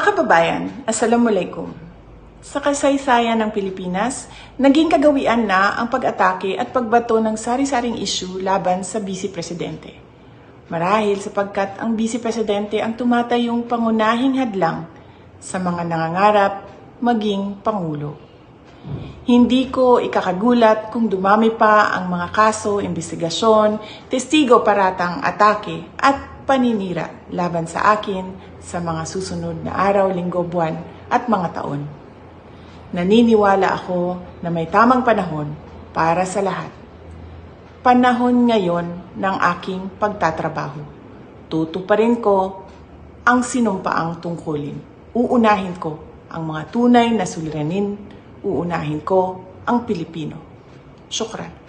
kababayan, Assalamualaikum. Sa kasaysayan ng Pilipinas, naging kagawian na ang pag-atake at pagbato ng sari-saring issue laban sa Vice Presidente. Marahil sapagkat ang Vice Presidente ang tumatayong pangunahing hadlang sa mga nangangarap maging Pangulo. Hindi ko ikakagulat kung dumami pa ang mga kaso, investigasyon, testigo paratang atake at paninira laban sa akin sa mga susunod na araw, linggo, buwan at mga taon. Naniniwala ako na may tamang panahon para sa lahat. Panahon ngayon ng aking pagtatrabaho. Tutuparin ko ang sinumpaang tungkulin. Uunahin ko ang mga tunay na suliranin. Uunahin ko ang Pilipino. Syukran.